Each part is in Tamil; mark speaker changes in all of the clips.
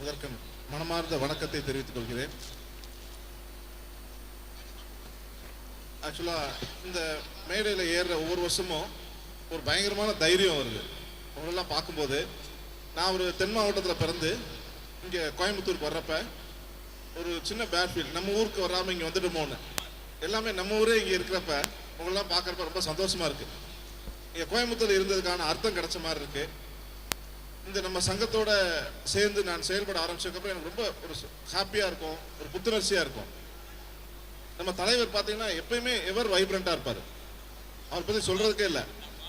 Speaker 1: முதற்கண் மனமார்ந்த வணக்கத்தை தெரிவித்துக் கொள்கிறேன். ஆக்சுவலாக இந்த மேடையில் ஏறுற ஒவ்வொரு வருஷமும் ஒரு பயங்கரமான தைரியம் வருது. அவங்களெல்லாம் பார்க்கும்போது நான் ஒரு தென் மாவட்டத்தில் பிறந்து இங்கே கோயம்புத்தூருக்கு வர்றப்ப ஒரு சின்ன பேட் ஃபீல் நம்ம ஊருக்கு வராமல் இங்கே வந்துடுமோன்னு எல்லாமே நம்ம ஊரே இங்கே இருக்கிறப்ப உங்களெல்லாம் பார்க்குறப்ப ரொம்ப சந்தோஷமாக இருக்குது இங்கே கோயம்புத்தூர் இருந்ததுக்கான அர்த்தம் கிடைச்ச மாதிரி இருக்குது இந்த நம்ம சங்கத்தோட சேர்ந்து நான் செயல்பட ஆரம்பிச்சதுக்கப்புறம் எனக்கு ரொம்ப ஒரு ஹாப்பியாக இருக்கும் ஒரு புத்துணர்ச்சியாக இருக்கும். நம்ம தலைவர் பார்த்தீங்கன்னா எப்பயுமே எவர் வைப்ரண்ட்டாக இருப்பார். அவர் பற்றி சொல்கிறதுக்கே இல்லை.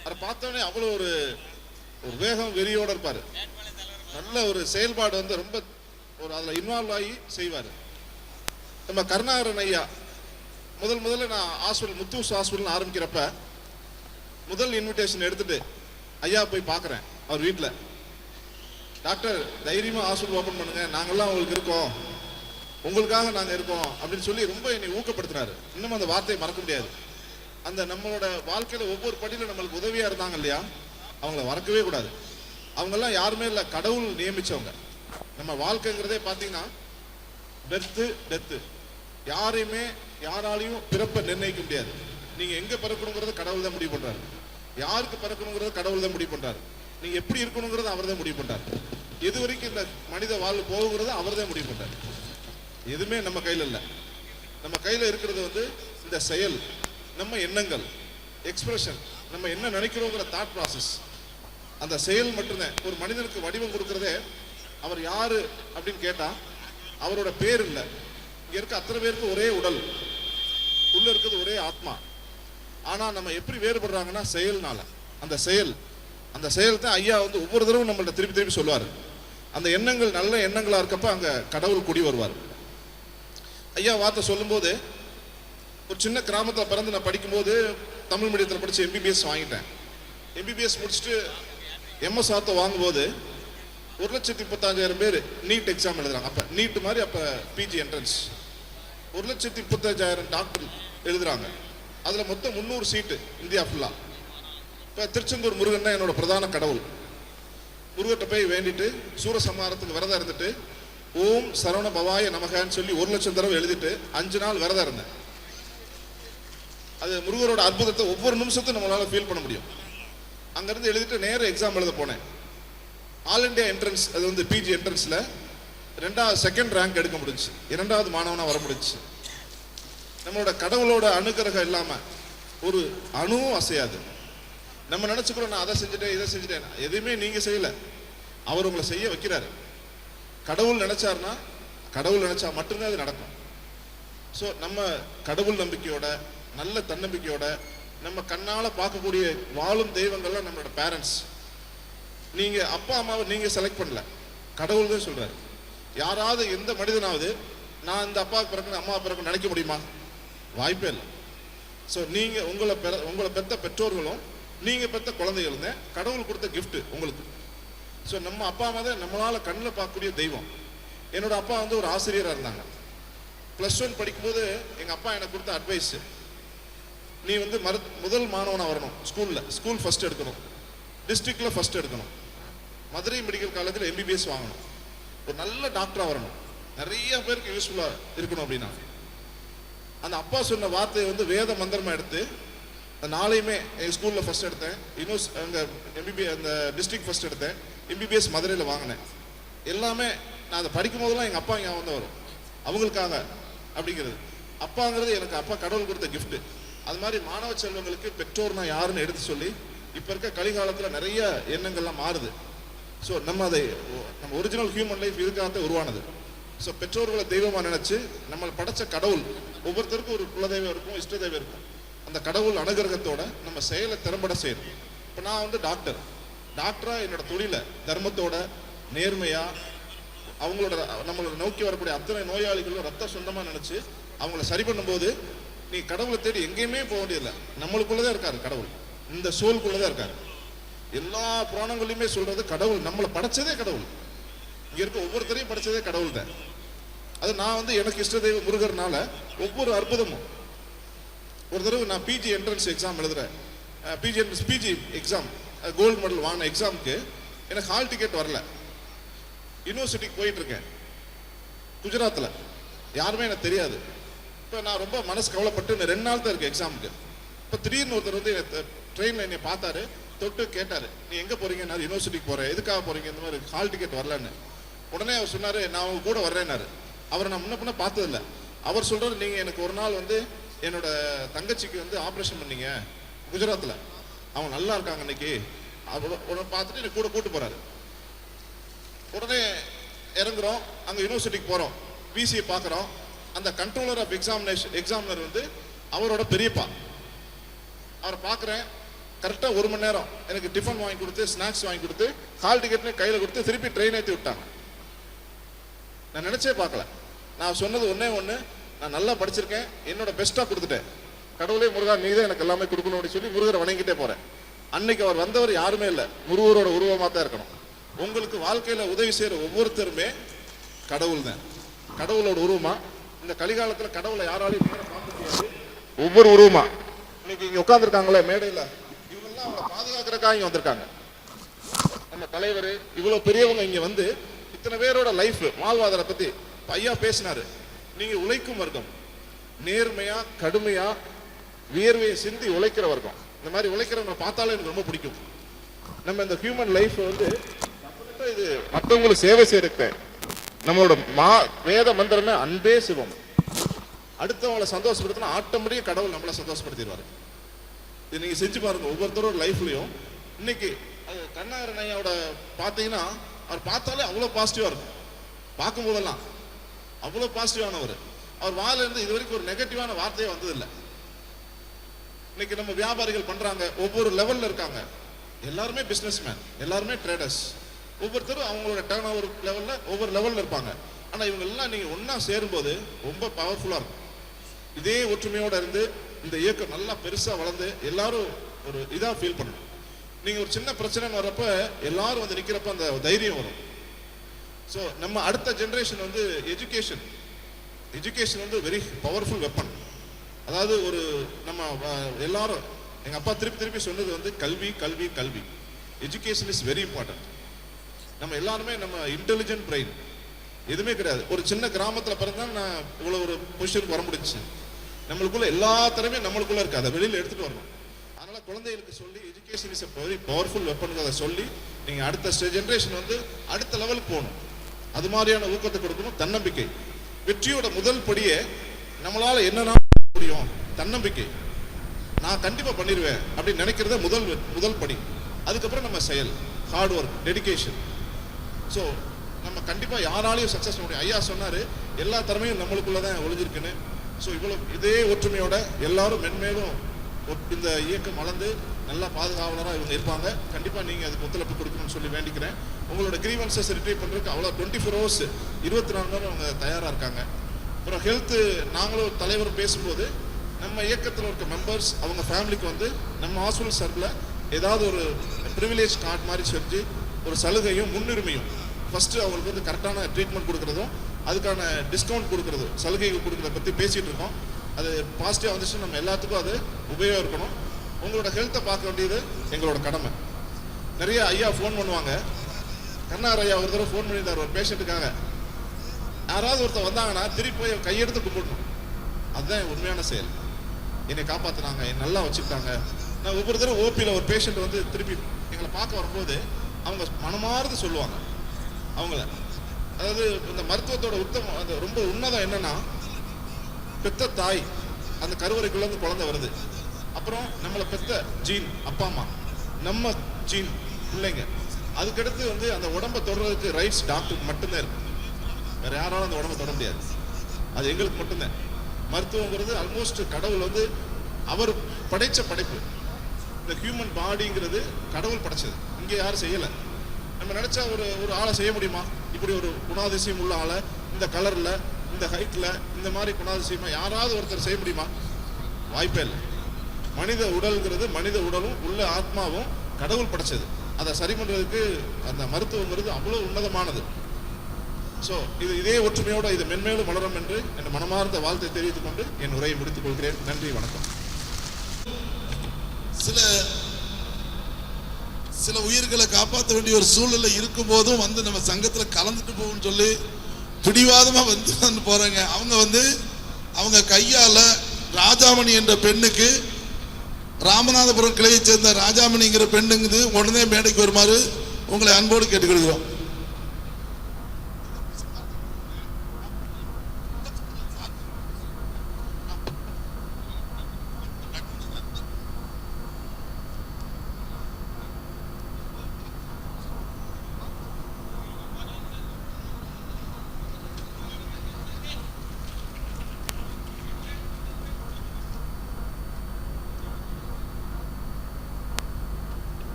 Speaker 1: அவரை பார்த்தோன்னே அவ்வளோ ஒரு ஒரு வேகம் வெறியோடு இருப்பார். நல்ல ஒரு செயல்பாடு வந்து ரொம்ப ஒரு அதில் இன்வால்வ் ஆகி செய்வார். நம்ம கருணாகரன் ஐயா முதல் முதல்ல நான் ஹாஸ்பிட்டல் முத்தூஸ் ஹாஸ்பிட்டல் ஆரம்பிக்கிறப்ப முதல் இன்விடேஷன் எடுத்துகிட்டு ஐயா போய் பார்க்குறேன் அவர் வீட்டில் டாக்டர் தைரியமாக ஹாஸ்பிட்டல் ஓப்பன் பண்ணுங்க. நாங்கள்லாம் உங்களுக்கு இருக்கோம். உங்களுக்காக நாங்கள் இருக்கோம் அப்படின்னு சொல்லி ரொம்ப என்னை ஊக்கப்படுத்துறாரு. இன்னும் அந்த வார்த்தையை மறக்க முடியாது. அந்த நம்மளோட வாழ்க்கையில் ஒவ்வொரு படியில நம்மளுக்கு உதவியாக இருந்தாங்க இல்லையா? அவங்கள மறக்கவே கூடாது. அவங்கெல்லாம் யாருமே இல்லை கடவுள் நியமிச்சவங்க. நம்ம வாழ்க்கைங்கிறதே பார்த்தீங்கன்னா பெர்த்து டெத்து யாரையுமே யாராலையும் பிறப்பை நிர்ணயிக்க முடியாது. நீங்க எங்க பிறக்கணுங்கிறத கடவுள் தான் முடிவு பண்றாரு. யாருக்கு பிறக்கணுங்கிறத கடவுள் தான் முடிவு பண்றாரு. நீங்கள் எப்படி இருக்கணுங்கிறத அவர் தான் முடிவு பண்றாரு எது வரைக்கும் இந்த மனித வாழ்வு போகுங்கிறத அவர் தான் முடிவு பண்றாரு எதுவுமே நம்ம கையில் இல்லை. நம்ம கையில் இருக்கிறது வந்து இந்த செயல் நம்ம எண்ணங்கள் எக்ஸ்பிரஷன் நம்ம என்ன நினைக்கிறோங்கிற தாட் ப்ராசஸ் அந்த செயல் மட்டும்தான். ஒரு மனிதனுக்கு வடிவம் கொடுக்குறதே அவர் யார் அப்படின்னு கேட்டால் அவரோட பேர் இல்லை. இங்கே இருக்க அத்தனை பேருக்கு ஒரே உடல். உள்ளே இருக்கிறது ஒரே ஆத்மா. ஆனால் நம்ம எப்படி வேறுபடுறாங்கன்னா செயல்னால. அந்த செயல் அந்த செயல் தான் ஐயா வந்து ஒவ்வொரு தடவை நம்மள்ட்ட திருப்பி திருப்பி சொல்லுவார். அந்த எண்ணங்கள் நல்ல எண்ணங்களாக இருக்கப்ப அங்கே கடவுள் குடி வருவார். ஐயா வார்த்தை சொல்லும்போது ஒரு சின்ன கிராமத்தில் பிறந்து நான் படிக்கும்போது தமிழ் மீடியத்தில் படித்து எம்பிபிஎஸ் வாங்கிட்டேன். எம்பிபிஎஸ் முடிச்சுட்டு எம்எஸ் ஆத்தை வாங்கும்போது ஒரு லட்சத்தி முப்பத்தஞ்சாயிரம் பேர் நீட் எக்ஸாம் எழுதுறாங்க. அப்போ நீட் மாதிரி அப்போ பிஜி என்ட்ரன்ஸ் ஒரு லட்சத்தி முப்பத்தஞ்சாயிரம் டாக்டர் எழுதுறாங்க. அதில் மொத்தம் முந்நூறு சீட்டு இந்தியா ஃபுல்லாக இப்போ திருச்செந்தூர் முருகன் தான் என்னோட பிரதான கடவுள். முருகட்ட போய் வேண்டிட்டு சூரசம்ஹாரத்துக்கு விரதம் இருந்துட்டு ஓம் சரவண பவாய நமகான்னு சொல்லி ஒரு லட்சம் தடவை எழுதிட்டு அஞ்சு நாள் விரதம் இருந்தேன். அது முருகரோட அற்புதத்தை ஒவ்வொரு நிமிஷத்தையும் நம்மளால ஃபீல் பண்ண முடியும். அங்கேருந்து எழுதிட்டு நேராக எக்ஸாம் எழுத போனேன். ஆல் இண்டியா என்ட்ரன்ஸ் அது வந்து பிஜி என்ட்ரன்ஸில் ரெண்டாவது செகண்ட் ரேங்க் எடுக்க முடிஞ்சு. இரண்டாவது மாணவனாக வர முடிஞ்சுச்சு நம்மளோட கடவுளோட அனுகிரகம் இல்லாமல் ஒரு அணுவும் அசையாது. நம்ம நினச்சிக்கிறோம் நான் அதை செஞ்சுட்டேன் இதை செஞ்சுட்டேன். எதுவுமே நீங்கள் செய்யலை. அவர் உங்களை செய்ய வைக்கிறாரு. கடவுள் நினச்சாருன்னா கடவுள் நினச்சா மட்டும்தான் அது நடக்கும். ஸோ நம்ம கடவுள் நம்பிக்கையோட நல்ல தன்னம்பிக்கையோட நம்ம கண்ணால் பார்க்கக்கூடிய வாழும் தெய்வங்கள்லாம் நம்மளோட பேரண்ட்ஸ் நீங்கள் அப்பா அம்மாவை நீங்கள் செலக்ட் பண்ணல. கடவுள் தான் சொல்கிறார் யாராவது எந்த மனிதனாவது நான் இந்த அப்பா பிறகு அம்மா பிறகு நினைக்க முடியுமா? வாய்ப்பே இல்லை. ஸோ நீங்கள் உங்களை பெற உங்களை பெற்ற பெற்றோர்களும் நீங்கள் பெற்ற குழந்தைகள் இருந்தேன் கடவுள் கொடுத்த கிஃப்ட் உங்களுக்கு. ஸோ நம்ம அப்பா அம்மா தான் நம்மளால் கண்ணில் பார்க்கக்கூடிய தெய்வம். என்னோட அப்பா வந்து ஒரு ஆசிரியராக இருந்தாங்க. ப்ளஸ் ஒன் படிக்கும்போது எங்கள் அப்பா எனக்கு கொடுத்த அட்வைஸ் நீ வந்து மரு முதல் மாணவனாக வரணும் ஸ்கூலில் ஸ்கூல் ஃபர்ஸ்ட் எடுக்கணும். டிஸ்ட்ரிக்டில் ஃபர்ஸ்ட் எடுக்கணும். மதுரை மெடிக்கல் காலேஜில் எம்பிபிஎஸ் வாங்கணும். ஒரு நல்ல டாக்டராக வரணும். நிறைய பேருக்கு யூஸ்ஃபுல்லாக இருக்கணும் அப்படின்னா. அந்த அப்பா சொன்ன வார்த்தையை வந்து வேத மந்திரமாக எடுத்து நாளையுமே எங்கள் ஸ்கூலில் ஃபஸ்ட் எடுத்தேன். இன்னும் அங்கே எம்பிபி அந்த டிஸ்ட்ரிக்ட் ஃபஸ்ட் எடுத்தேன். எம்பிபிஎஸ் மதுரையில் வாங்கினேன். எல்லாமே நான் அதை படிக்கும் போதெல்லாம் எங்கள் அப்பா ஞாபகம் வந்து வரும் அவங்களுக்காக அப்படிங்கிறது. அப்பாங்கிறது எனக்கு அப்பா கடவுள் கொடுத்த கிஃப்ட்டு அது மாதிரி மாணவ செல்வங்களுக்கு பெற்றோர்னா யாருன்னு எடுத்து சொல்லி இப்போ இருக்க கலிகாலத்தில் நிறைய எண்ணங்கள்லாம் மாறுது. ஸோ நம்ம அதை நம்ம ஒரிஜினல் ஹியூமன் லைஃப் இதுக்காகத்தான் உருவானது. ஸோ பெற்றோர்களை தெய்வமாக நினச்சி நம்மளை படைச்ச கடவுள் ஒவ்வொருத்தருக்கும் ஒரு குலதெய்வம் இருக்கும் இஷ்ட தெய்வம் இருக்கும். அந்த கடவுள் அனுகிரகத்தோட நம்ம செயலை திறம்பட செய்யணும். இப்போ நான் வந்து டாக்டர் டாக்டரா என்னோட தொழிலை தர்மத்தோட நேர்மையா அவங்களோட நம்மளோட நோக்கி வரக்கூடிய அத்தனை நோயாளிகளும் ரத்த சொந்தமாக நினைச்சு அவங்கள சரி பண்ணும்போது நீ கடவுளை தேடி எங்கேயுமே போக வேண்டியதில்லை. நம்மளுக்குள்ளதான் இருக்காரு கடவுள். இந்த சோலுக்குள்ளதான் இருக்காரு. எல்லா புராணங்களையுமே சொல்றது கடவுள். நம்மளை படைச்சதே கடவுள். இங்க இருக்க ஒவ்வொருத்தரையும் படைச்சதே கடவுள் தான் அது நான் வந்து எனக்கு இஷ்ட தெய்வ முருகர்னால ஒவ்வொரு அற்புதமும் ஒரு தடவை நான் பிஜி என்ட்ரன்ஸ் எக்ஸாம் எழுதுறேன். PG entrance PG exam gold medal வாங்கின எக்ஸாமுக்கு எனக்கு ஹால் டிக்கெட் வரல. யூனிவர்சிட்டிக்கு போயிட்டுருக்கேன் குஜராத்தில் யாருமே எனக்கு தெரியாது. இப்போ நான் ரொம்ப மனசு கவலைப்பட்டு இன்னும் ரெண்டு நாள் தான் இருக்கு எக்ஸாமுக்கு இப்போ திடீர்னு ஒருத்தர் வந்து ட்ரெயினில் என்னை பார்த்தாரு. தொட்டு கேட்டார் நீ எங்கே போகிறீங்க நான் யூனிவர்சிட்டிக்கு போகிறேன் எதுக்காக போகிறீங்க இந்த மாதிரி ஹால் டிக்கெட் வரலன்னு. உடனே அவர் சொன்னார் நான் அவங்க கூட வர்றேன்னாரு. அவரை நான் முன்ன பின்ன பார்த்ததில்ல. அவர் சொல்கிறார் நீங்கள் எனக்கு ஒரு நாள் வந்து என்னோட தங்கச்சிக்கு வந்து ஆப்ரேஷன் பண்ணீங்க குஜராத்தில் அவங்க நல்லா இருக்காங்க இன்னைக்கு அவ- உடனே பார்த்துட்டு என்னை கூட கூட்டு போறாரு. உடனே இறங்குறோம். அங்கே யூனிவர்சிட்டிக்கு போகிறோம் பிசியை பார்க்குறோம். அந்த கண்ட்ரோலர் ஆஃப் எக்ஸாமினேஷன் எக்ஸாமினர் வந்து அவரோட பெரியப்பா. அவரை பார்க்குறேன். கரெக்டாக ஒரு மணி நேரம். எனக்கு டிஃபன் வாங்கி கொடுத்து ஸ்நாக்ஸ் வாங்கி கொடுத்து ஹால் டிக்கெட்னு கையில் கொடுத்து திருப்பி ட்ரெயின் ஏற்றி விட்டாங்க. நான் நினச்சே பார்க்கல. நான் சொன்னது ஒன்றே ஒன்று நான் நல்லா படிச்சிருக்கேன். என்னோட பெஸ்ட்டாக கொடுத்துட்டேன். கடவுளே முருகா நீ தான் எனக்கு எல்லாமே கொடுக்கணும் அப்படின்னு சொல்லி முருகரை வணங்கிட்டே போகிறேன் அன்னைக்கு அவர் வந்தவர் யாருமே இல்லை. முருகரோட உருவமாக தான் இருக்கணும். உங்களுக்கு வாழ்க்கையில் உதவி செய்கிற ஒவ்வொருத்தருமே கடவுள் தான் கடவுளோட உருவமா. இந்த கலிகாலத்தில் கடவுளை யாராலையும் பார்க்க முடியாது. ஒவ்வொரு உருவமா. இன்னைக்கு இங்கே உட்காந்துருக்காங்களே மேடையில். இவங்கெல்லாம் அவங்களை பாதுகாக்கிறக்காக இங்கே வந்திருக்காங்க. நம்ம தலைவர் இவ்வளோ பெரியவங்க இங்கே வந்து இத்தனை பேரோட லைஃப் வாழ்வாதாரத்தை பற்றி ஐயா பேசினாரு. நீங்க உழைக்கும் வர்க்கம். நேர்மையா கடுமையா வியர்வையை சிந்தி உழைக்கிற வர்க்கம். இந்த மாதிரி உழைக்கிறவங்க பார்த்தாலே எனக்கு ரொம்ப பிடிக்கும். நம்ம இந்த ஹியூமன் லைஃப் வந்து இது மற்றவங்களுக்கு சேவை செய்யறதுக்கு. நம்மளோட மா வேத மந்திரமே அன்பே சிவம். அடுத்தவங்களை சந்தோஷப்படுத்தினா ஆட்டோமேட்டிக் கடவுள் நம்மளை சந்தோஷப்படுத்திடுவாரு. இது நீங்க செஞ்சு பாருங்க ஒவ்வொருத்தரோட லைஃப்லயும் இன்னைக்கு அது கண்ணாரணையோட பார்த்தீங்கன்னா அவர் பார்த்தாலே அவ்வளோ பாசிட்டிவா இருக்கும். பார்க்கும் போதெல்லாம் அவ்வளோ பாசிட்டிவானவர் அவர் வாயிலிருந்து இது வரைக்கும் ஒரு நெகட்டிவான வார்த்தையே வந்ததில்லை. இன்னைக்கு நம்ம வியாபாரிகள் பண்ணுறாங்க ஒவ்வொரு லெவலில் இருக்காங்க. எல்லாருமே பிஸ்னஸ் மேன் எல்லாருமே ட்ரேடர்ஸ் ஒவ்வொருத்தரும் அவங்களோட டேர்ன் ஓவர் லெவலில் ஒவ்வொரு லெவலில் இருப்பாங்க. ஆனால் இவங்கெல்லாம் நீங்கள் ஒன்றா சேரும்போது ரொம்ப பவர்ஃபுல்லாக இருக்கும். இதே ஒற்றுமையோட இருந்து இந்த இயக்கம் நல்லா பெருசாக வளர்ந்து எல்லாரும் ஒரு இதாக ஃபீல் பண்ணணும். நீங்கள் ஒரு சின்ன பிரச்சனைன்னு வர்றப்ப எல்லாரும் வந்து நிற்கிறப்ப அந்த தைரியம் வரும். ஸோ நம்ம அடுத்த ஜென்ரேஷன் வந்து எஜுகேஷன் எஜுகேஷன் வந்து வெரி பவர்ஃபுல் வெப்பன் அதாவது ஒரு நம்ம எல்லாரும் எங்கள் அப்பா திருப்பி திருப்பி சொன்னது வந்து கல்வி கல்வி கல்வி. எஜுகேஷன் இஸ் வெரி இம்பார்ட்டன்ட் நம்ம எல்லாருமே நம்ம இன்டெலிஜென்ட் பிரெயின் எதுவுமே கிடையாது. ஒரு சின்ன கிராமத்தில் பிறந்தால் நான் இவ்வளோ ஒரு பொசிஷனுக்கு வர முடிஞ்சுச்சு. நம்மளுக்குள்ள எல்லா திறமையும் நம்மளுக்குள்ள இருக்கு. அதை வெளியில் எடுத்துகிட்டு வரணும். அதனால் குழந்தைகளுக்கு சொல்லி education is very powerful weapon அதை சொல்லி நீங்கள் அடுத்த ஜென்ரேஷன் வந்து அடுத்த லெவலுக்கு போகணும். அது மாதிரியான ஊக்கத்தை கொடுக்கணும். தன்னம்பிக்கை. வெற்றியோட முதல் படியே நம்மளால் என்னென்ன முடியும்? தன்னம்பிக்கை. நான் கண்டிப்பாக பண்ணிடுவேன் அப்படின்னு நினைக்கிறத முதல் முதல் படி. அதுக்கப்புறம் நம்ம செயல். ஹார்ட் ஒர்க் டெடிகேஷன் ஸோ நம்ம கண்டிப்பாக யாராலையும் சக்சஸ் முடியும். ஐயா சொன்னார் எல்லா திறமையும் நம்மளுக்குள்ளே தான் ஒளிஞ்சிருக்குன்னு. ஸோ இவ்வளோ இதே ஒற்றுமையோட எல்லாரும் மென்மேலும் இந்த இயக்கம் வளர்ந்து நல்லா பாதுகாவலராக இவங்க இருப்பாங்க. கண்டிப்பாக நீங்கள் அதுக்கு ஒத்துழைப்பு கொடுக்கணும்னு சொல்லி வேண்டிக்கிறேன். உங்களோட கிரீவன்சஸ் ரிட்ரீவ் பண்ணுறதுக்கு அவ்வளோ டுவெண்ட்டி ஃபோர் ஹவர்ஸ் இருபத்தி நாலு நேரம் அவங்க தயாராக இருக்காங்க. அப்புறம் ஹெல்த்து நாங்களும் தலைவர் பேசும்போது நம்ம இயக்கத்தில் இருக்க மெம்பர்ஸ் அவங்க ஃபேமிலிக்கு வந்து நம்ம ஹாஸ்பிட்டல் சார்பில் ஏதாவது ஒரு ப்ரிவிலேஜ் கார்டு மாதிரி செஞ்சு ஒரு சலுகையும் முன்னுரிமையும். ஃபஸ்ட்டு அவங்களுக்கு வந்து கரெக்டான ட்ரீட்மெண்ட் கொடுக்குறதும் அதுக்கான டிஸ்கவுண்ட் கொடுக்குறதும் சலுகைகள் கொடுக்குறத பற்றி பேசிகிட்டு இருக்கோம். அது பாசிட்டிவாக வந்துச்சுன்னா நம்ம எல்லாத்துக்கும் அது உபயோகம் இருக்கணும். உங்களோட ஹெல்த்தை பார்க்க வேண்டியது எங்களோட கடமை. நிறைய ஐயா ஃபோன் பண்ணுவாங்க. கண்ணார் ஐயா ஒரு தடவை ஃபோன் பண்ணியிருந்தார் ஒரு பேஷண்ட்டுக்காக யாராவது ஒருத்தர் வந்தாங்கன்னா திருப்பி போய் கையெடுத்து கும்பிடணும். அதுதான் என் உண்மையான செயல். என்னை காப்பாற்றினாங்க என்னை நல்லா வச்சுக்கிட்டாங்க. நான் ஒவ்வொரு தடவை ஓபியில் ஒரு பேஷண்ட் வந்து திருப்பி எங்களை பார்க்க வரும்போது அவங்க மனமார்ந்து சொல்லுவாங்க. அவங்கள. அதாவது இந்த மருத்துவத்தோட உத்தமம் அது ரொம்ப உன்னதம் என்னன்னா பெத்த தாய் அந்த கருவறைக்குள்ளேருந்து குழந்தை வருது. அப்புறம் நம்மளை பெத்த ஜீன் அப்பா அம்மா. நம்ம ஜீன் பிள்ளைங்க. அதுக்கடுத்து வந்து அந்த உடம்ப தொடர்றதுக்கு ரைட்ஸ் டாக்டருக்கு மட்டும்தான் இருக்கு. வேற யாராலும் அந்த உடம்ப தொட முடியாது. அது எங்களுக்கு மட்டும்தான். மருத்துவங்கிறது ஆல்மோஸ்ட் கடவுள் வந்து அவர் படைச்ச படைப்பு. இந்த ஹியூமன் பாடிங்கிறது கடவுள் படைச்சது. இங்கே யாரும் செய்யலை. நம்ம நினச்சா ஒரு ஒரு ஆளை செய்ய முடியுமா? இப்படி ஒரு குணாதிசயம் உள்ள ஆளை இந்த கலரில் இந்த ஹைட்டில் இந்த மாதிரி குணாதிசயமாக யாராவது ஒருத்தர் செய்ய முடியுமா? வாய்ப்பே இல்லை. மனித உடல்ங்கிறது மனித உடலும் உள்ள ஆத்மாவும் கடவுள் படைச்சது. அதை சரி பண்ணுறதுக்கு அந்த மருத்துவங்கிறது அவ்வளோ உன்னதமானது. ஸோ இது இதே ஒற்றுமையோடு இது மென்மேலும் வளரும் என்று என் மனமார்ந்த வாழ்த்தை தெரிவித்துக் கொண்டு என் உரையை முடித்துக் கொள்கிறேன். நன்றி வணக்கம்.
Speaker 2: சில சில உயிர்களை காப்பாற்ற வேண்டிய ஒரு சூழ்நிலை இருக்கும் போதும் வந்து நம்ம சங்கத்தில் கலந்துட்டு போகும்னு சொல்லி பிடிவாதமாக வந்து வந்து அவங்க வந்து அவங்க கையால் ராஜாமணி என்ற பெண்ணுக்கு ராமநாதபுரம் கிளையை சேர்ந்த ராஜாமணிங்கிற பெண்ணுங்குது உடனே மேடைக்கு வருமாறு உங்களை அன்போடு கேட்டுக்கொள்கிறோம்.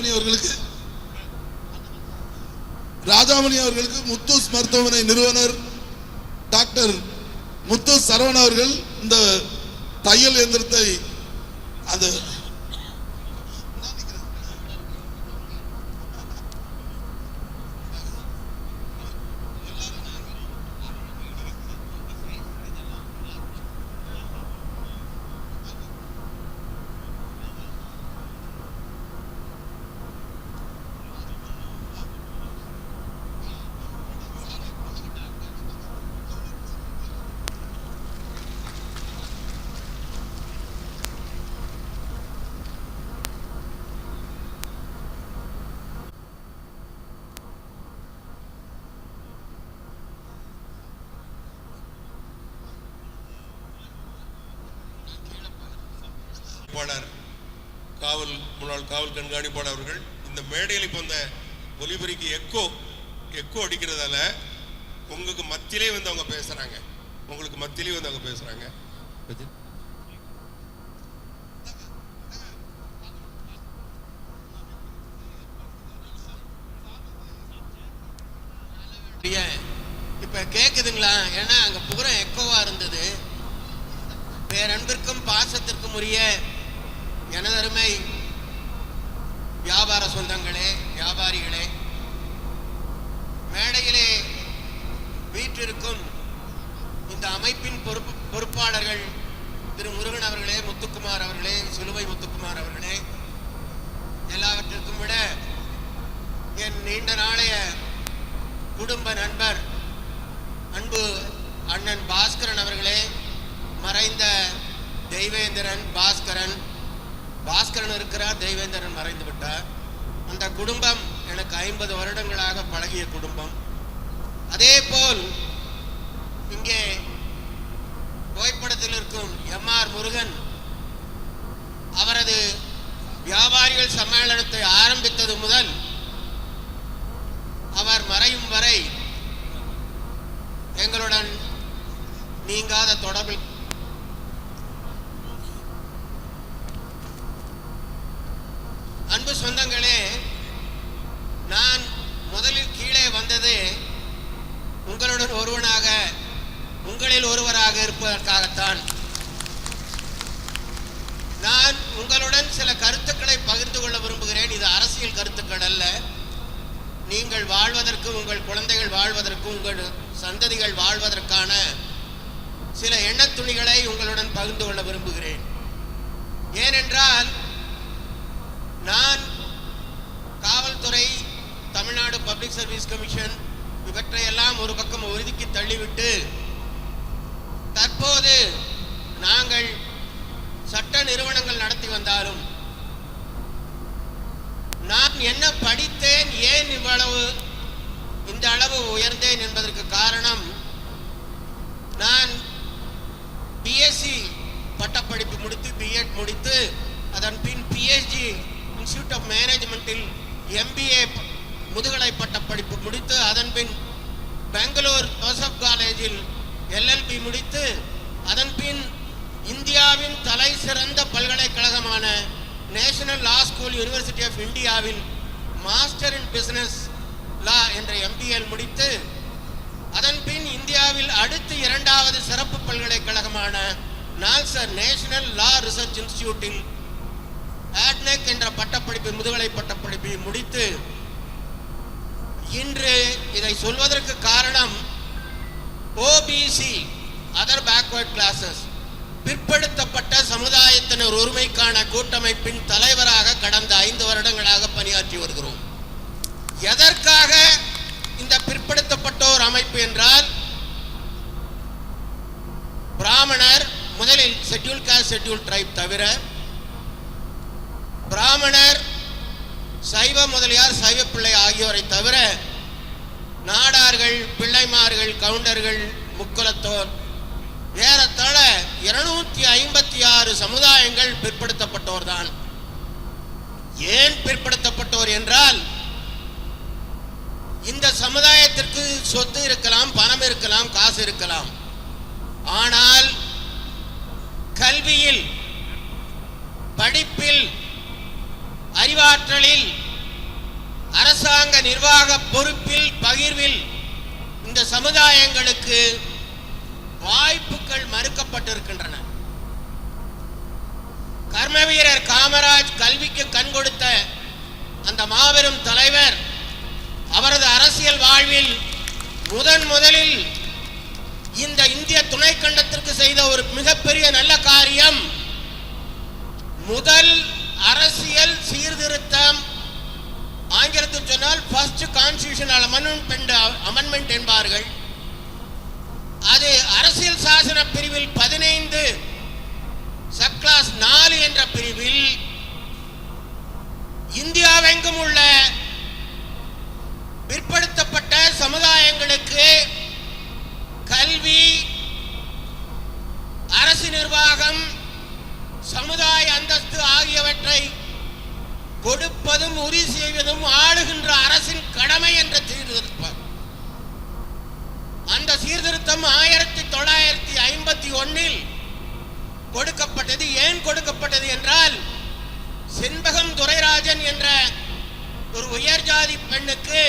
Speaker 2: ராஜாமணி அவர்களுக்கு ராஜாமணி அவர்களுக்கு முத்தூஸ் மருத்துவமனை நிறுவனர் டாக்டர் முத்து சரவணன் அவர்கள் இந்த தையல் எந்திரத்தை அந்த
Speaker 3: கண்காணிப்பாளர் காவல் முன்னாள் காவல் கண்காணிப்பாளர் அவர்கள் இந்த மேடையில் இப்போ இந்த ஒலிபெருக்கி எக்கோ எக்கோ அடிக்கிறதால உங்களுக்கு மத்தியிலே வந்து அவங்க பேசுறாங்க. உங்களுக்கு மத்தியிலே வந்து அவங்க பேசுறாங்க.
Speaker 4: ஏன் இப்ப கேக்குதுங்களா? ஏன்னா அங்க பூரா எக்கோவா இருந்தது. பேரன்பிற்கும் பாசத்திற்கும் உரிய எனதருமை வியாபார சொந்தங்களே வியாபாரிகளே மேடையிலே வீற்றிருக்கும் இந்த அமைப்பின் பொறுப்பு பொறுப்பாளர்கள் திரு முருகன் அவர்களே முத்துக்குமார் அவர்களே சிலுவை முத்துக்குமார் அவர்களே எல்லாவற்றிற்கும் விட என் நீண்ட நாளைய குடும்ப நண்பர் அன்பு அண்ணன் பாஸ்கரன் அவர்களே மறைந்த தெய்வேந்திரன் பாஸ்கரன் பாஸ்கரன் இருக்கிறார் தெய்வேந்திரன் மறைந்து விட்டார். அந்த குடும்பம் எனக்கு ஐம்பது வருடங்களாக பழகிய குடும்பம். அதே போல் இங்கே புகைப்படத்தில் இருக்கும் எம் ஆர் முருகன் அவரது வியாபாரிகள் சம்மேளனத்தை ஆரம்பித்தது முதல் அவர் மறையும் வரை எங்களுடன் நீங்காத தொடர்பில் அன்பு சொந்தங்களே நான் முதலில் கீழே வந்தது உங்களுடன் ஒருவனாக உங்களில் ஒருவராக இருப்பதற்காகத்தான் நான் உங்களுடன் சில கருத்துக்களை பகிர்ந்து கொள்ள விரும்புகிறேன் இது அரசியல் கருத்துக்கள் அல்ல நீங்கள் வாழ்வதற்கு உங்கள் குழந்தைகள் வாழ்வதற்கு உங்கள் சந்ததிகள் வாழ்வதற்கான சில எண்ணத் துணிகளை உங்களுடன் பகிர்ந்து கொள்ள விரும்புகிறேன் ஏனென்றால் நான் காவல்துறை தமிழ்நாடு பப்ளிக் சர்வீஸ் கமிஷன் இவற்றையெல்லாம் ஒரு தள்ளிவிட்டு தற்போது நாங்கள் சட்ட நிறுவனங்கள் நடத்தி வந்தாலும் நான் என்ன படித்தேன் ஏன் இவ்வளவு இந்த அளவு உயர்ந்தேன் என்பதற்கு காரணம் நான் பிஎஸ்சி பட்டப்படிப்பு முடித்து பிஎட் முடித்து அதன் பின் பிஎஸ்ஜி இன்ஸ்டியூட் ஆஃப் மேனேஜ்மெண்ட்டில் எம்பிஏ முதுகலை பட்டப்படிப்பு முடித்து அதன் பின் பெங்களூர் ஜோசப் காலேஜில் எல்எல்பி முடித்து அதன் பின் இந்தியாவின் தலை சிறந்த பல்கலைக்கழகமான national law school university of இந்தியாவில் மாஸ்டர் இன் பிசினஸ் லா என்ற எம்பிஎல் முடித்து அதன் பின் இந்தியாவில் அடுத்து இரண்டாவது சிறப்பு பல்கலைக்கழகமான நால்சர் நேஷனல் லா ரிசர்ச் இன்ஸ்டிடியூட்டில் ஆட்னெக் என்ற பட்டப்படிப்பு முதுகலை பட்டப்படிப்பை முடித்து இன்று இதை சொல்வதற்கு காரணம் ஓபிசி அதர் பேக்வர்ட் கிளாஸஸ் பிற்படுத்தப்பட்ட சமுதாயத்தினர் ஒருமைக்கான கூட்டமைப்பின் தலைவராக கடந்த ஐந்து வருடங்களாக பணியாற்றி வருகிறோம். எதற்காக இந்த பிற்படுத்தப்பட்டோர் அமைப்பு என்றால் பிராமணர் முதலில் ஷெட்யூல் காஸ்ட் ஷெட்யூல் ட்ரைப் தவிர பிராமணர் சைவ முதலியார் சைவ பிள்ளை ஆகியோரை தவிர நாடார்கள் பிள்ளைமார்கள் கவுண்டர்கள் முக்குலத்தோர் ஏறத்தாழ இருநூத்தி ஐம்பத்தி ஆறு சமுதாயங்கள் பிற்படுத்தப்பட்டோர் தான். ஏன் பிற்படுத்தப்பட்டோர் என்றால் இந்த சமுதாயத்திற்கு சொத்து இருக்கலாம் பணம் இருக்கலாம் காசு இருக்கலாம். ஆனால் கல்வியில் படிப்பில் அறிவாற்றலில் அரசாங்க நிர்வாக பொறுப்பில் பகிர்வில் இந்த சமுதாயங்களுக்கு வாய்ப்புகள் மறுக்கப்பட்டிருக்கின்றன. கர்ம வீரர் காமராஜ் கல்விக்கு கண் கொடுத்த அந்த மாபெரும் தலைவர் அவரது அரசியல் வாழ்வில் முதன் முதலில் இந்த இந்திய துணைக்கண்டத்திற்கு செய்த ஒரு மிகப்பெரிய நல்ல காரியம் முதல் அரசியல் சீர்திருத்தம். ஆங்கிலத்தில் சொன்னால் ஃபர்ஸ்ட் கான்ஸ்டியூஷனல் அமெண்ட்மெண்ட் அமெண்ட்மெண்ட் என்பார்கள். அது அரசியல் சாசன பிரிவில் பதினைந்து சப்கிளாஸ் நாலு என்ற பிரிவில் இந்தியாவெங்கும் உள்ள பிற்படுத்தப்பட்ட சமுதாயங்களுக்கு கல்வி அரசு நிர்வாகம் சமுதாய அந்தஸ்து ஆகியவற்றை கொடுப்பதும் உறுதி செய்வதும் ஆளுகின்ற அரசின் கடமை என்ற சீர்திருத்தம் அந்த சீர்திருத்தம் ஆயிரத்தி தொள்ளாயிரத்தி ஐம்பத்தி ஒன்னில் கொடுக்கப்பட்டது ஏன் கொடுக்கப்பட்டது என்றால் செண்பகம் துரைராஜன் என்ற ஒரு உயர் ஜாதி பெண்ணுக்கு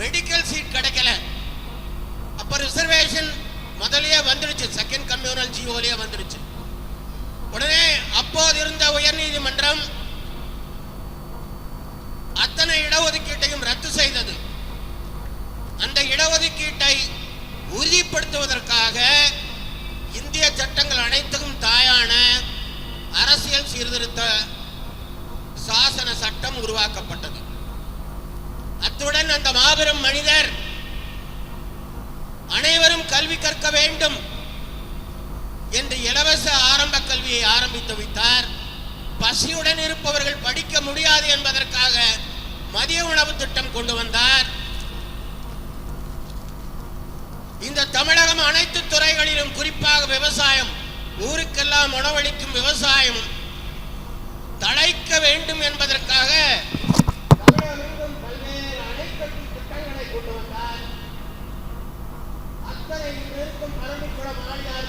Speaker 4: மெடிக்கல் சீட் கிடைக்கல அப்ப ரிசர்வேஷன் முதல்லயே வந்துடுச்சு செகண்ட் கம்யூனல் ஜியோலயே வந்துடுச்சு உடனே அப்போது இருந்த உயர்நீதிமன்றம் அத்தனை இடஒதுக்கீட்டையும் ரத்து செய்தது அந்த ஒதுக்கீட்டை உறுதிப்படுத்துவதற்காக இந்திய சட்டங்கள் அனைத்துக்கும் தாயான அரசியல் சீர்திருத்த சாசன சட்டம் உருவாக்கப்பட்டது. அத்துடன் அந்த மாபெரும் மனிதர் அனைவரும் கல்வி கற்க வேண்டும் என்று இலவச ஆரம்ப கல்வியை ஆரம்பித்து வைத்தார். பசியுடன் இருப்பவர்கள் படிக்க முடியாது என்பதற்காக மதிய உணவு திட்டம் கொண்டு வந்தார். இந்த தமிழகம் அனைத்து துறைகளிலும் குறிப்பாக விவசாயம் ஊருக்கெல்லாம் உணவளிக்கும் விவசாயம் தழைக்க வேண்டும் என்பதற்காக பல்வேறு திட்டங்களை வந்தார்.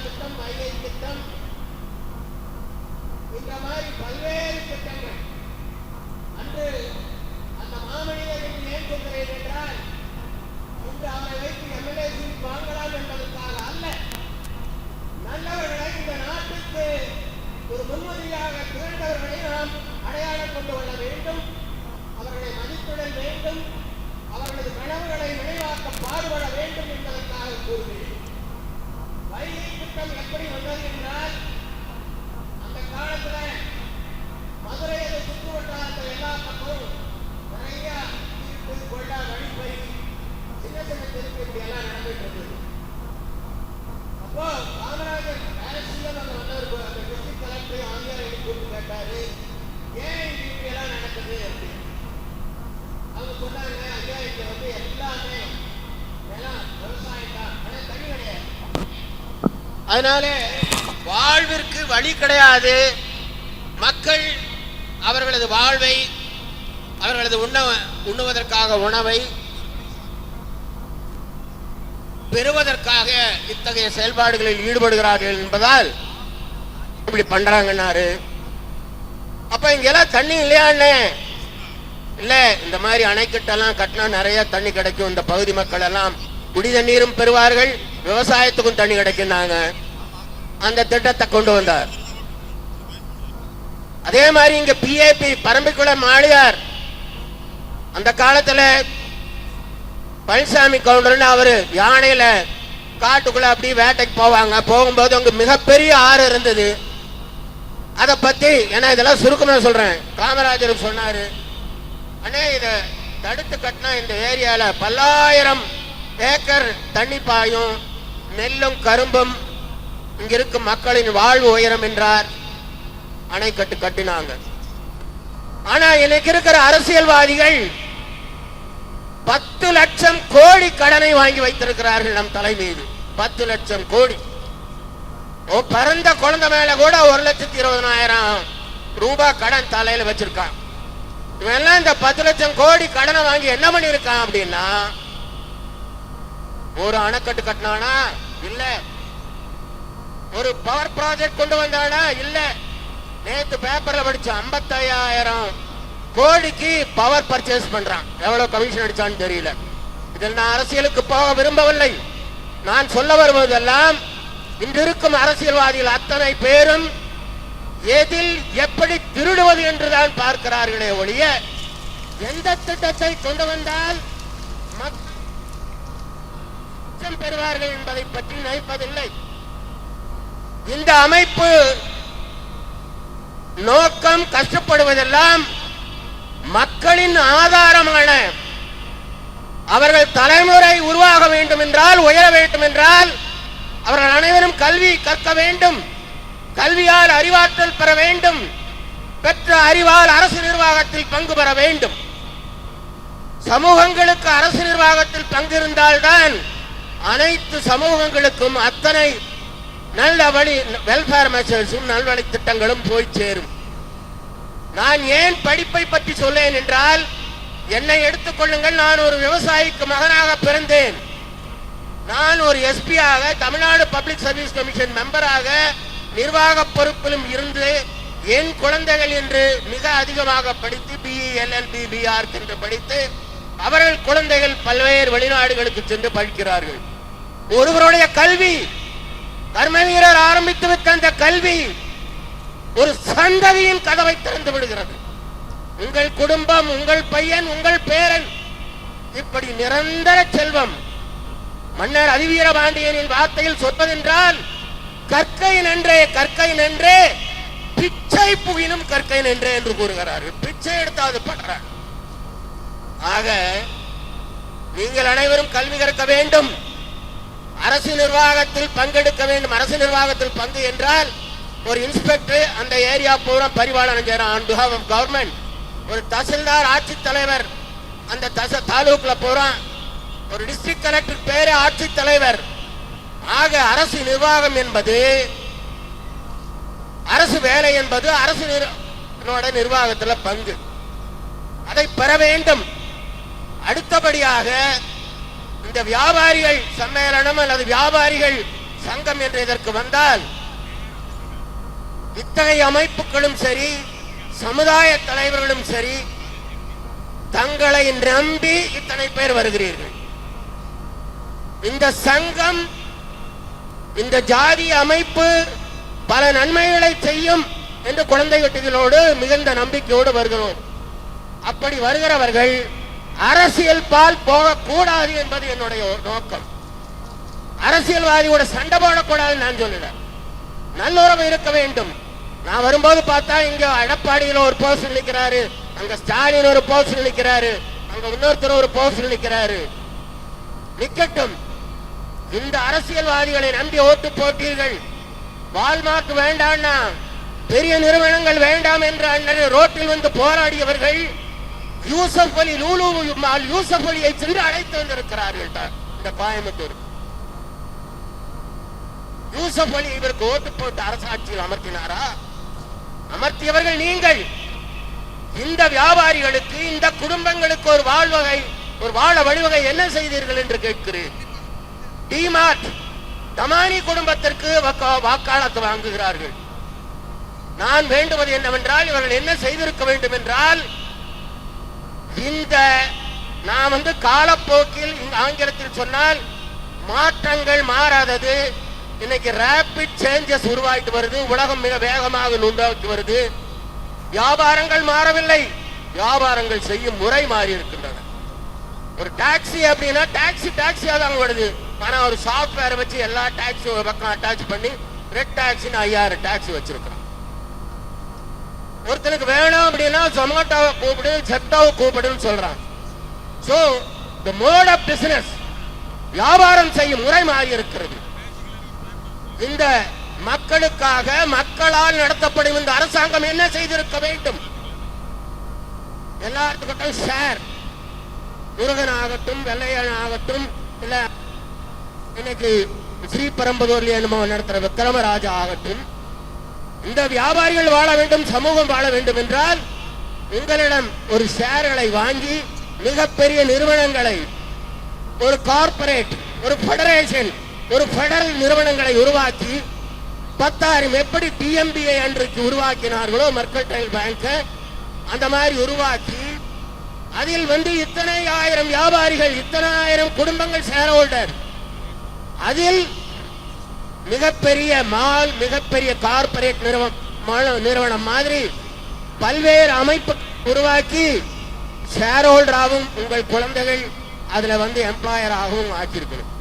Speaker 4: திட்டம் திட்டம். இந்த மாதிரி பல்வேறு திட்டங்கள் அன்று அந்த மாமனிதர் என்று ஏன் சொல்கிறேன் என்றால் இன்று அவரை வைத்து எம்எல்ஏ சீட் வாங்கலாம் என்பதற்காக அல்ல நல்லவர்களை இந்த நாட்டுக்கு ஒரு முன்மதியாக திகழ்ந்தவர்களை நாம் அடையாளம் கொண்டு கொள்ள வேண்டும் அவர்களை மதித்துடல் வேண்டும் அவர்களது கனவுகளை நினைவாக்க பாடுபட வேண்டும் என்பதற்காக கூறுகிறேன் வைகை திட்டம் எப்படி வந்தது என்றால் அந்த காலத்துல மதுரையை சுற்று வட்டாரத்தில் எல்லா பக்கமும் நிறைய திருட்டு கொள்ளா வழிப்பறி சின்ன சின்ன திருட்டு இப்படி எல்லாம் நடந்துட்டு இருந்தது அப்போ காமராஜர் அரசியல் அங்க வந்தவர் அந்த டிஸ்ட்ரிக்ட் கலெக்டரையும் அதிகாரிகளையும் கூப்பிட்டு கேட்டாரு ஏன் இது இப்படி எல்லாம் நடக்குது அப்படின்னு அவங்க சொன்னாங்க ஐயா இங்க வந்து எல்லாமே நிலம் விவசாயம் தான் ஆனா தண்ணி கிடையாது அதனால வாழ்விற்கு வழி கிடையாது. மக்கள் அவர்களது வாழ்வை அவர்களது உண்ண உண்ணுவதற்காக உணவை பெறுவதற்காக இத்தகைய செயல்பாடுகளில் ஈடுபடுகிறார்கள் என்பதால் இப்படி பண்றாங்கன்னாரு. அப்ப இங்கெல்லாம் தண்ணி இல்லையாண்ணே இல்ல இந்த மாதிரி அணைக்கட்டெல்லாம் கட்டினா நிறைய தண்ணி கிடைக்கும். இந்த பகுதி மக்கள் எல்லாம் குடி தண்ணீரும் பெறுவார்கள் விவசாயத்துக்கும் தண்ணி கிடைக்கும்னாங்க. அந்த திட்டத்தை கொண்டு வந்தார். அதே மாதிரி இங்க பிஏபி பரம்பிக்குள மாளியார் அந்த காலத்துல பழனிசாமி கவுண்டர்னு அவரு யானையில காட்டுக்குள்ள அப்படியே வேட்டைக்கு போவாங்க. போகும்போது அங்க மிகப்பெரிய ஆறு இருந்தது. அதை பத்தி ஏன்னா இதெல்லாம் சுருக்கமா சொல்றேன். காமராஜர் சொன்னாரு அண்ணே இதை தடுத்து கட்டினா இந்த ஏரியால பல்லாயிரம் ஏக்கர் தண்ணி பாயும். நெல்லும் கரும்பும் இங்க இருக்கும் மக்களின் வாழ்வு உயரம் என்றார். அணைக்கட்டு கட்டினாங்க. ஆனா எனக்கு இருக்கிற அரசியல்வாதிகள் பத்து லட்சம் கோடி கடனை வாங்கி வைத்திருக்கிறார்கள் நம் தலைமீது. பத்து லட்சம் கோடி. ஓ பிறந்த குழந்தை மேல கூட ஒரு லட்சத்தி இருபதனாயிரம் ரூபாய் கடன் தலையில வச்சிருக்கான். இவெல்லாம் இந்த பத்து லட்சம் கோடி கடனை வாங்கி என்ன பண்ணிருக்கான் அப்படின்னா ஒரு அணைக்கட்டு கட்டினானா? இல்ல. ஒரு பவர் ப்ராஜெக்ட் கொண்டு வந்தானா? இல்ல. நேத்து பேப்பர்ல படிச்ச 55000 கோடிக்கு பவர் பர்ச்சேஸ் பண்றான். எவ்வளவு கமிஷன் அடிச்சான்னு தெரியல. இதில் நான் அரசியலுக்கு போக விரும்பவில்லை. நான் சொல்ல வருவதெல்லாம் இன்று இருக்கும் அரசியல்வாதிகள் அத்தனை பேரும் எதில் எப்படி திருடுவது என்றுதான் பார்க்கிறார்களே ஒழிய எந்த திட்டத்தை கொண்டு வந்தால் மக்கள் பெறுவார்கள் என்பதை பற்றி நினைப்பதில்லை. இந்த அமைப்பு நோக்கம் கஷ்டப்படுவதெல்லாம் மக்களின் ஆதாரமான. அவர்கள் தலைமுறை உருவாக வேண்டும் என்றால் உயர வேண்டும் என்றால் அவர்கள் அனைவரும் கல்வி கற்க வேண்டும். கல்வியால் அறிவாற்றல் பெற வேண்டும். பெற்ற அறிவால் அரசு நிர்வாகத்தில் பங்கு பெற வேண்டும். சமூகங்களுக்கு அரசு நிர்வாகத்தில் பங்கு இருந்தால்தான் அனைத்து சமூகங்களுக்கும் அத்தனை நல்ல வழி வெல்ஃபேர் மெஷர்ஸும் நல்வழி திட்டங்களும் போய் சேரும். நான் ஏன் படிப்பை பற்றி சொல்லேன் என்றால் என்னை எடுத்துக்கொள்ளுங்கள் நான் ஒரு விவசாயிக்கு மகனாக பிறந்தேன். நான் ஒரு எஸ்பியாக தமிழ்நாடு பப்ளிக் சர்வீஸ் கமிஷன் மெம்பராக நிர்வாக பொறுப்பிலும் இருந்து என் குழந்தைகள் என்று மிக அதிகமாக படித்து பிஇ எல்எல்பி பிஆர் என்று படித்து அவர்கள் குழந்தைகள் பல்வேறு வெளிநாடுகளுக்கு சென்று படிக்கிறார்கள். ஒருவருடைய கல்வி கர்மவீரர் ஆரம்பித்து விட்ட அந்த கல்வி ஒரு சந்ததியின் கதவை திறந்து விடுகிறது. உங்கள் குடும்பம் உங்கள் பையன் உங்கள் பேரன் இப்படி நிரந்தர செல்வம். மன்னர் அதிவீர பாண்டியனின் வார்த்தையில் சொல்வதென்றால் கற்கை நன்றே கற்கை நன்றே பிச்சை புகினும் கற்கை நன்றே என்று கூறுகிறார்கள். பிச்சை எடுத்தாவது படுறார் ஆக நீங்கள் அனைவரும் கல்வி கற்க வேண்டும். அரசு நிர்வாகத்தில் பங்கெடுக்க வேண்டும். அரசு நிர்வாகத்தில் பங்கு என்றால் ஒரு இன்ஸ்பெக்டர் அந்த ஏரியா பூரா பரிபாலனம் செய்யறான். ஆன் ஆஃப் கவர்மெண்ட் ஒரு தஹசில்தார் ஆட்சி தலைவர் அந்த தச தாலூக்கில் பூரா ஒரு டிஸ்ட்ரிக்ட் கலெக்டர் பேரே ஆட்சி தலைவர். ஆக அரசு நிர்வாகம் என்பது அரசு வேலை என்பது அரசு நிர்வாகத்தில் பங்கு. அதை பெற வேண்டும். அடுத்தபடியாக இந்த வியாபாரிகள் சம்மேளனம் அல்லது வியாபாரிகள் சங்கம் என்று இதற்கு வந்தால் இத்தகைய அமைப்புகளும் சரி சமுதாய தலைவர்களும் சரி தங்களை நம்பி இத்தனை பேர் வருகிறீர்கள். இந்த சங்கம் இந்த ஜாதி அமைப்பு பல நன்மைகளை செய்யும் என்று குழந்தை குட்டிகளோடு மிகுந்த நம்பிக்கையோடு வருகிறோம். அப்படி வருகிறவர்கள் அரசியல் பால் போகக்கூடாது என்பது என்னுடைய நோக்கம். அரசியல்வாதியோட சண்டை போடக்கூடாது நான் சொல்லுறேன் நல்லுறவு இருக்க வேண்டும். நான் வரும்போது பார்த்தா இங்க எடப்பாடியில் ஒரு போஸ்ட் நிற்கிறாரு அங்க ஸ்டாலின் ஒரு போஸ்ட் நிற்கிறாரு அங்க இன்னொருத்தர் ஒரு போஸ்ட் நிற்கிறாரு நிக்கட்டும். இந்த அரசியல்வாதிகளை நம்பி ஓட்டு போட்டீர்கள். வால்மார்க் வேண்டாம்னா பெரிய நிறுவனங்கள் வேண்டாம் என்று அண்ணன் ரோட்டில் வந்து போராடியவர்கள் யூசப் அலி லூலு யூசப் அலியை சென்று அழைத்து வந்திருக்கிறார்கள் இந்த கோயம்புத்தூர். யூசப் அலி இவருக்கு ஓட்டு போட்டு அரசாட்சியில் அமர்த்தினாரா? அமர்த்தியவர்கள் நீங்கள். இந்த வியாபாரிகளுக்கு இந்த குடும்பங்களுக்கு ஒரு வாழ்வகை ஒரு வாழ வழிவகை என்ன செய்தீர்கள் என்று கேட்கிறேன். டிமார்ட் தமானி குடும்பத்திற்கு வாக்கா- வாக்காளத்து வாங்குகிறார்கள். நான் வேண்டுவது என்னவென்றால் இவர்கள் என்ன செய்திருக்க வேண்டும் என்றால் இந்த நான் வந்து காலப்போக்கில் இந்த ஆங்கிலத்தில் சொன்னால் மாற்றங்கள் மாறாதது. இன்னைக்கு ரேபிட் சேஞ்சஸ் உருவாகிட்டு வருது. உலகம் மிக வேகமாக உண்டாக்கி வருது. வியாபாரங்கள் மாறவில்லை. வியாபாரங்கள் செய்யும் முறை மாறி இருக்கின்றன. ஒரு டாக்ஸி அப்படின்னா டாக்ஸி டாக்ஸியா தான் வருது. ஆனா ஒரு சாஃப்ட்வேரை வச்சு எல்லா டாக்ஸி ஒரு பக்கம் அட்டாச் பண்ணி ரெட் டாக்ஸின்னு ஐயாயிரம் டாக்ஸி வச்சிருக்கான் ஒருத்தனுக்கு வேணும் அப்படின்னா ஜொமேட்டோவை கூப்பிடு ஜெப்டாவை கூப்பிடுன்னு சொல்றான். So the mode of business வியாபாரம் செய்யும் முறை மாறி இருக்கிறது. இந்த மக்களுக்காக மக்களால் நடத்தப்படும் இந்த அரசாங்கம் என்ன செய்திருக்க வேண்டும்? எல்லாத்துக்கிட்டும் ஷேர் முருகன் ஆகட்டும் வெள்ளையன் ஆகட்டும் இல்ல இன்னைக்கு ஸ்ரீபெரும்புதூர்ல என்னமோ நடத்துற விக்ரமராஜா ஆகட்டும் இந்த வியாபாரிகள் வாழ வேண்டும் சமூகம் வாழ வேண்டும் என்றால் உங்களிடம் ஒரு ஷேர்களை வாங்கி மிகப்பெரிய நிறுவனங்களை ஒரு கார்ப்பரேட் ஒரு ஃபெடரேஷன் ஒரு ஃபெடரல் நிறுவனங்களை உருவாக்கி பத்தாயிரம் எப்படி டிஎம்பிஐ அன்றைக்கு உருவாக்கினார்களோ மெர்கன்டைல் பேங்க் அந்த மாதிரி உருவாக்கி அதில் வந்து இத்தனை ஆயிரம் வியாபாரிகள் இத்தனை ஆயிரம் குடும்பங்கள் ஷேர் ஹோல்டர் அதில் மிகப்பெரிய மால் மிகப்பெரிய கார்ப்பரேட் நிறுவனம் நிறுவனம் மாதிரி பல்வேறு அமைப்பு உருவாக்கி ஷேர் ஹோல்டராகவும் உங்கள் குழந்தைகள் அதுல வந்து எம்ப்ளாயராகவும் ஆக்கியிருக்கணும்.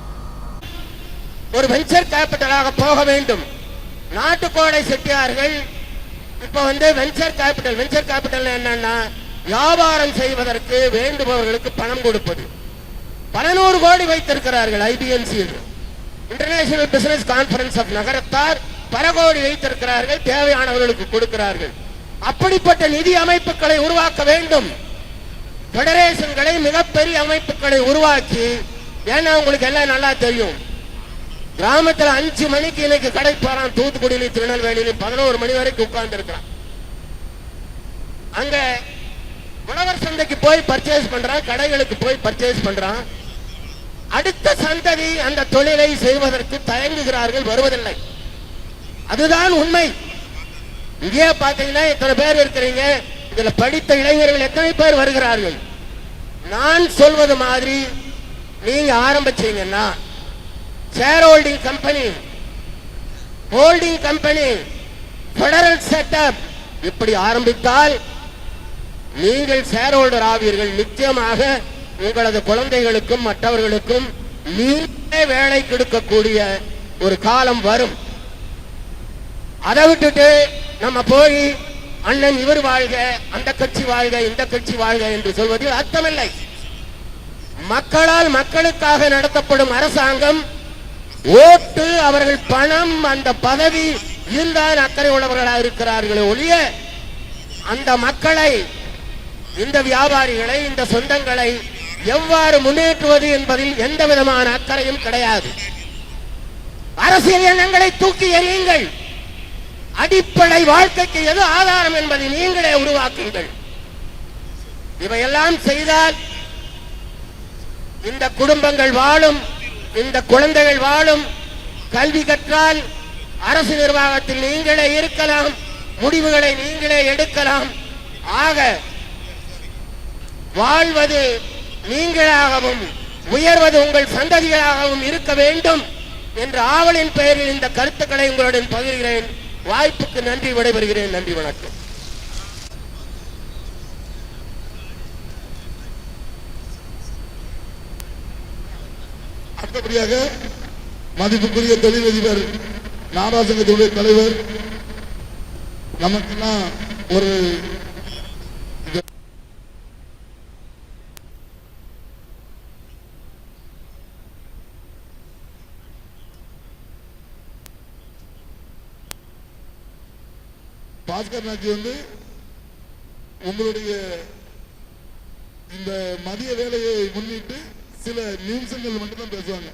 Speaker 4: ஒரு வெஞ்சர் கேபிட்டலாக போக வேண்டும். நாட்டுக்கோடை செட்டியார்கள் இப்ப வந்து வெஞ்சர் கேபிட்டல் வெஞ்சர் கேபிட்டல் என்னன்னா வியாபாரம் செய்வதற்கு வேண்டுபவர்களுக்கு பணம் கொடுப்பது. பல நூறு கோடி வைத்திருக்கிறார்கள் IBNC international business conference of Nagarathar பரகோடி வைத்திருக்கிறார்கள் தேவையானவர்களுக்கு கொடுக்கிறார்கள். அப்படிப்பட்ட நிதி அமைப்புகளை உருவாக்க வேண்டும். பெடரேஷன்களை மிகப்பெரிய அமைப்புகளை உருவாக்கி ஏன்னா உங்களுக்கு எல்லாம் நல்லா தெரியும். கிராமத்துல அஞ்சு மணிக்கு இன்னைக்கு கடை போறான் தூத்துக்குடியிலும் திருநெல்வேலியிலும் பதினோரு மணி வரைக்கும் உட்கார்ந்து இருக்கிறான் அங்க உழவர் சந்தைக்கு போய் பர்ச்சேஸ் பண்றான் கடைகளுக்கு போய் பர்ச்சேஸ் பண்றான். அடுத்த சந்ததி அந்த தொழிலை செய்வதற்கு தயங்குகிறார்கள் வருவதில்லை. அதுதான் உண்மை. இங்கே பாத்தீங்கன்னா எத்தனை பேர் இருக்கிறீங்க? இதுல படித்த இளைஞர்கள் எத்தனை பேர் வருகிறார்கள்? நான் சொல்வது மாதிரி நீங்க ஆரம்பிச்சீங்கன்னா share holding company holding company federal setup இப்படி ஆரம்பித்தால் நீங்கள் ஷேர் ஹோல்டர் ஆவீர்கள். நிச்சயமாக உங்களது குழந்தைகளுக்கும் மற்றவர்களுக்கும் நீங்களே வேலை கொடுக்கக்கூடிய ஒரு காலம் வரும். அதை விட்டுட்டு நம்ம போய் அண்ணன் இவர் வாழ்க அந்த கட்சி வாழ்க இந்த கட்சி வாழ்க என்று சொல்வது அர்த்தமில்லை. மக்களால் மக்களுக்காக நடத்தப்படும் அரசாங்கம் ஓட்டு அவர்கள் பணம் அந்த பதவி இருந்தால் அக்கறை உள்ளவர்களாக இருக்கிறார்களே ஒழிய அந்த மக்களை இந்த வியாபாரிகளை இந்த சொந்தங்களை எவ்வாறு முன்னேற்றுவது என்பதில் எந்த விதமான அக்கறையும் கிடையாது. அரசியல் எண்ணங்களை தூக்கி எறியுங்கள். அடிப்படை வாழ்க்கைக்கு எது ஆதாரம் என்பதை நீங்களே உருவாக்குங்கள். இவையெல்லாம் செய்தால் இந்த குடும்பங்கள் வாழும் இந்த குழந்தைகள் வாழும் கல்வி கற்றால் அரசு நிர்வாகத்தில் நீங்களே இருக்கலாம் முடிவுகளை நீங்களே எடுக்கலாம். ஆக வாழ்வது நீங்களாகவும் உயர்வது உங்கள் சந்ததிகளாகவும் இருக்க வேண்டும் என்ற ஆவலின் பெயரில் இந்த கருத்துக்களை உங்களுடன் பகிர்கிறேன். வாய்ப்புக்கு நன்றி விடைபெறுகிறேன். நன்றி வணக்கம்.
Speaker 2: அடுத்தபடியாக மதிப்புக்குரிய தொழிலதிபர் நாராசங்கத்துடைய தலைவர் நமக்கெல்லாம் ஒரு பாஸ்கர் நாச்சி வந்து உங்களுடைய இந்த மதிய வேலையை முன்னிட்டு சில நிமிஷங்கள் மட்டும்தான் பேசுவாங்க.